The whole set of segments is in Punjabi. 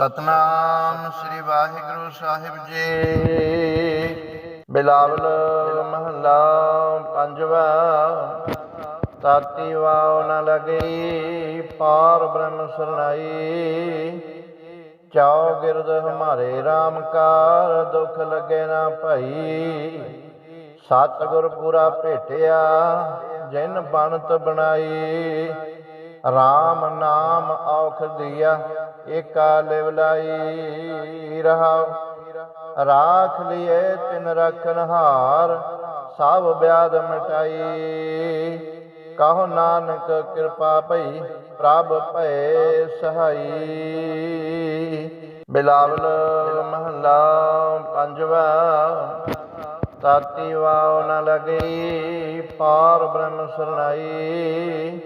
ਸਤਨਾਮ ਸ੍ਰੀ ਵਾਹਿਗੁਰੂ ਸਾਹਿਬ ਜੀ। ਬਿਲਾਵਲ ਮਹੱਲਾ ਪੰਜਵਾ। ਤਾਤੀ ਵਾਉ ਨ ਲਗਈ, ਪਾਰ ਬ੍ਰਹਮ ਸਰਣਾਈ। ਚਾਉ ਗਿਰਦ ਹਮਾਰੇ RAM ਕਾਰ, ਦੁਖ ਲਗੇ ਨਾ ਭਈ। ਸਤਿਗੁਰ ਪੂਰਾ ਭੇਟਿਆ, ਜਿਨ ਬਣਤ ਬਣਾਈ। RAM ਨਾਮ ਔਖ ਦਿਆ। ਏਕਾ ਲਿਵ ਲਾਈ ਰਹਾਉ ਰਾਖ ਲਿਏ ਤਿਨ ਰਖਨ ਹਾਰ, ਸਭ ਬਿਆਦ ਮਟਾਈ। ਕਹੋ ਨਾਨਕ ਕਿਰਪਾ ਭਈ ਪ੍ਰਭ ਭਏ ਸਹਾਈ। ਬਿਲਾਵਲ ਮਹੱਲਾ ਪੰਜਵਾ ਤਾਤੀ ਵਾਉ ਨ ਲਗਈ, ਪਾਰ ਬ੍ਰਹਮ ਸਰਣਾਈ।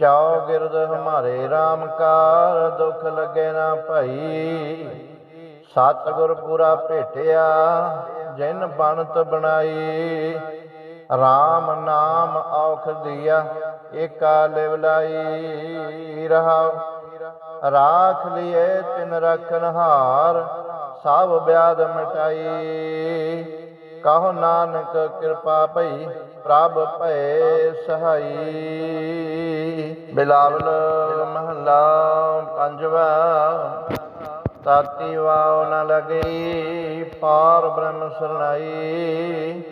ਚਾਉ ਗਿਰਦ ਹਮਾਰੇ RAM ਕਾਰ, ਦੁਖ ਲਗੇ ਨਾ ਭਈ। ਸਤਿਗੁਰ ਪੂਰਾ ਭੇਟਿਆ, ਜਿਨ ਬਣਤ ਬਣਾਈ। RAM ਨਾਮ ਔਖ ਦਿਆ, ਏਕਾ ਲਿਵ ਲਾਈ। ਰਹਾਉ, ਰਾਖ ਲਿਏ ਤਿਨ ਰਖਨ ਹਾਰ, ਸਭ ਬਿਆਦ ਮਟਾਈ। ਕਹੋ ਨਾਨਕ ਕਿਰਪਾ ਭਈ, ਪ੍ਰਭ ਭਏ ਸਹਾਈ। ਬਿਲਾਵਲ ਮਹੱਲਾ ਪੰਜਵਾ, ਤਾਤੀ ਵਾਉ ਨ ਲਗਈ, ਪਾਰ ਬ੍ਰਹਮ ਸਰਣਾਈ।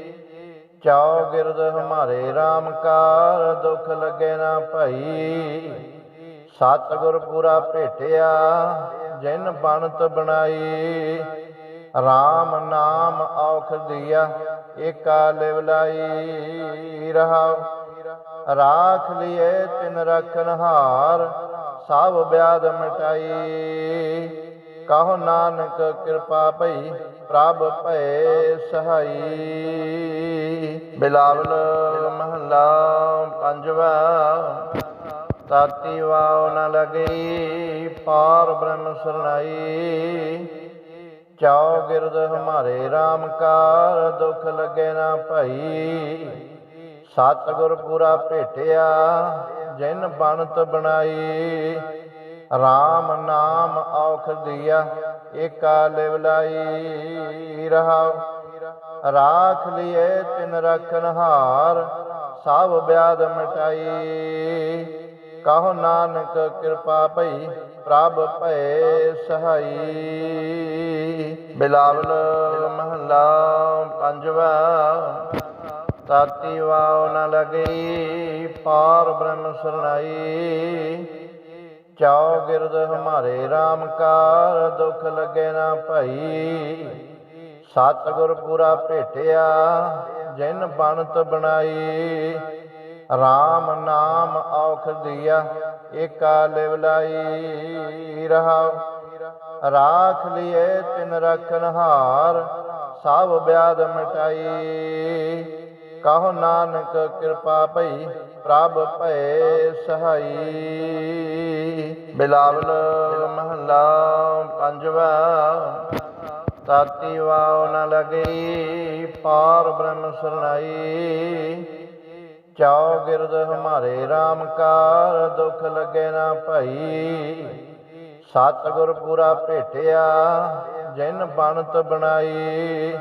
ਚਾਉ ਗਿਰਦ ਹਮਾਰੇ RAM ਕਾਰ, ਦੁਖ ਲਗੇ ਨਾ ਭਈ। ਸਤਿਗੁਰ ਪੂਰਾ ਭੇਟਿਆ, ਜਿਨ ਬਣਤ ਬਣਾਈ। RAM ਨਾਮ ਔਖ ਦਿਆ, ਏਕਾ ਲਿਵ ਲਾਈ ਰਹਾਉ। ਰਾਖ ਲਿਏ ਤਿਨ ਰਖਨ ਸਭ ਬਿਆਦ ਮਟਾਈ। ਕਹੋ ਨਾਨਕ ਕਿਰਪਾ ਭਈ ਪ੍ਰਭ ਭਏ ਸਹਾਈ। ਬਿਲਾਵਲ ਮਹੱਲਾ ਪੰਜਵਾ ਤਾਤੀ ਵਾਉ ਨ ਲਗਈ, ਪਾਰ ਬ੍ਰਹਮ ਸਰਣਾਈ। ਚਾਉ ਗਿਰਦ ਹਮਾਰੇ RAM ਕਾਰ, ਦੁਖ ਲਗੇ ਨਾ ਭਈ। ਸਤਿਗੁਰ ਪੂਰਾ ਭੇਟਿਆ, ਜਿਨ ਬਣਤ ਬਣਾਈ। RAM ਨਾਮ ਔਖ ਦਿਆ, ਏਕਾ ਲਿਵ ਲਾਈ। ਰਹਾਉ ਰਾਖ ਲਿਏ ਤਿਨ ਰਖਨ ਹਾਰ, ਸਭ ਬਿਆਦ ਮਟਾਈ। ਕਹੋ ਨਾਨਕ ਕਿਰਪਾ ਭਈ, ਪ੍ਰਭ ਭਏ ਸਹਾਈ। ਬਿਲਾਵਲ ਮਹੱਲਾ ਪੰਜਵਾ। ਤਾਤੀ ਵਾਉ ਨ ਲਗਈ, ਪਾਰ ਬ੍ਰਹਮ ਸਰਣਾਈ। ਚਾਉ ਗਿਰਦ ਹਮਾਰੇ RAM ਕਾਰ, ਦੁਖ ਲਗੇ ਨਾ ਭਈ। ਸਤਿਗੁਰ ਪੂਰਾ ਭੇਟਿਆ, ਜਿਨ ਬਣਤ ਬਣਾਈ। RAM ਨਾਮ ਔਖ ਦਿਆ, ਏਕਾ ਲਿਵ ਲਾਈ। ਰਹਾਉ, ਰਾਖ ਲਿਏ ਤਿਨ ਰਖਨ ਹਾਰ, ਸਭ ਬਿਆਦ ਮਟਾਈ। ਕਹੋ ਨਾਨਕ ਕਿਰਪਾ ਭਈ ਪ੍ਰਭ ਭਏ ਸਹਾਈ। ਬਿਲਾਵਲ ਮਹੱਲਾ ਪੰਜਵਾ ਤਾਤੀ ਵਾਉ ਨ ਲਗਈ, ਪਾਰ ਬ੍ਰਹਮ ਸਰਣਾਈ। ਚਾਉ ਗਿਰਦ ਹਮਾਰੇ RAM ਕਾਰ, ਦੁਖ ਲਗੇ ਨਾ ਭਈ। ਸਤਿਗੁਰ ਪੂਰਾ ਭੇਟਿਆ, ਜਿਨ ਬਣਤ ਬਣਾਈ।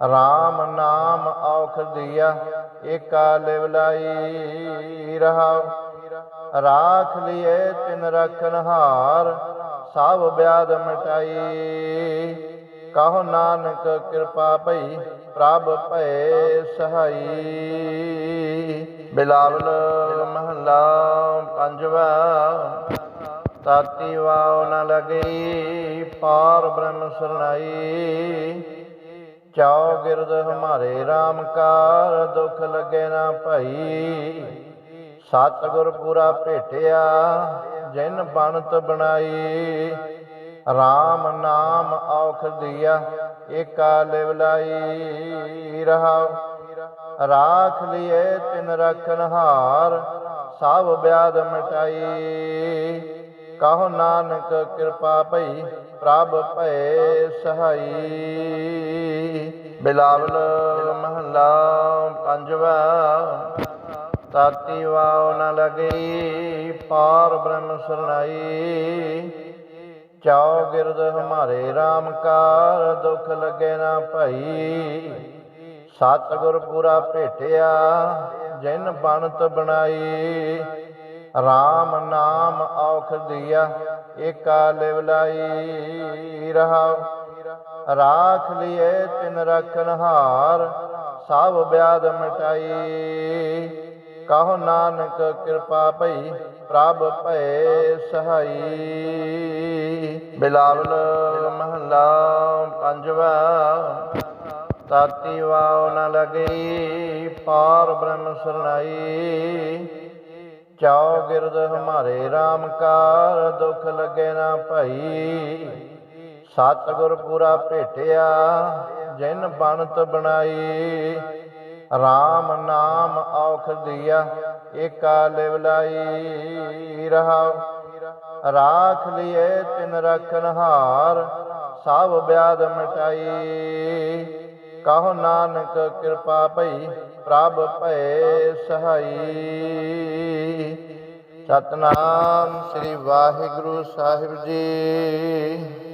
RAM ਨਾਮ ਔਖ ਦਿਆ, ਏਕਾ ਲਿਵ ਲਾਈ ਰਹਾਉ ਰਾਖ ਲਿਏ ਤਿਨ ਰਖਨ ਹਾਰ, ਸਭ ਬਿਆਦ ਮਟਾਈ। ਕਹੋ ਨਾਨਕ ਕਿਰਪਾ ਭਈ, ਪ੍ਰਭ ਭਏ ਸਹਾਈ। ਬਿਲਾਵਲ ਮਹੱਲਾ ਪੰਜਵਾ, ਤਾਤੀ ਵਾਉ ਨ ਲਗਈ, ਪਾਰ ਬ੍ਰਹਮ ਸਰਣਾਈ। ਚਾਉ ਗਿਰਦ ਹਮਾਰੇ RAM ਕਾਰ, ਦੁਖ ਲਗੇ ਨਾ ਭਈ। ਸਤਿਗੁਰ ਪੂਰਾ ਭੇਟਿਆ, ਜਿਨ ਬਣਤ ਬਣਾਈ। RAM ਨਾਮ ਔਖ ਦਿਆ, ਏਕਾ ਲਿਵ ਲਾਈ। ਰਹਾਉ, ਰਾਖ ਲਿਏ ਤਿਨ ਰਖਨ ਹਾਰ, ਸਭ ਬਿਆਦ ਮਟਾਈ। ਕਹੋ ਨਾਨਕ ਕਿਰਪਾ ਭਈ, ਪ੍ਰਭ ਭਏ ਸਹਾਈ। ਬਿਲਾਵਲ ਮਹੱਲਾ ਪੰਜਵਾ ਤਾਤੀ ਵਾਉ ਨ ਲਗੀ, ਪਾਰ ਬ੍ਰਹਮ ਸਰਣਾਈ। ਚਾਉ ਗਿਰਦ ਹਮਾਰੇ RAM ਕਾਰ, ਦੁਖ ਲੱਗੇ ਨਾ ਭਈ। ਸਤਿਗੁਰ ਪੂਰਾ ਭੇਟਿਆ, ਜਿਨ ਬਣਤ ਬਣਾਈ। RAM ਨਾਮ ਔਖ ਦੀਆ, ਏਕਾ ਲਿਵ ਲਾਈ ਰਹਾਉ। ਰਾਖ ਲਿਏ ਤਿਨ ਰਖਨ ਹਾਰ ਸਭ ਬਿਆਦ ਮਿਟਾਈ। ਕਹੋ ਨਾਨਕ ਕਿਰਪਾ ਭਈ ਪ੍ਰਭ ਭਏ ਸਹਾਈ। ਬਿਲਾਵਲ ਮਹੱਲਾ ਪੰਜਵਾ ਤਾਤੀ ਵਾਉ ਨ ਲਗਈ, ਪਾਰ ਬ੍ਰਹਮ ਸਰਣਾਈ। ਚਾਉ ਗਿਰਦ ਹਮਾਰੇ RAM ਕਾਰ, ਦੁਖ ਲੱਗੇ ਨਾ ਭਈ। ਸਤਿਗੁਰ ਪੂਰਾ ਭੇਟਿਆ, ਜਿਨ ਬਣਤ ਬਣਾਈ। RAM ਨਾਮ ਔਖ ਦੀਆ, ਏਕਾ ਲਿਵ ਲਾਈ ਰਹਾਉ ਰਾਖ ਲਿਏ ਤਿਨ ਰਖਨ ਹਾਰ, ਸਭ ਬਿਆਦ ਮਿਟਾਈ। ਕਹੋ ਨਾਨਕ ਕਿਰਪਾ ਭਈ, ਪ੍ਰਭ ਭਏ ਸਹਾਈ। ਸਤਨਾਮ ਸ੍ਰੀ ਵਾਹਿਗੁਰੂ ਸਾਹਿਬ ਜੀ।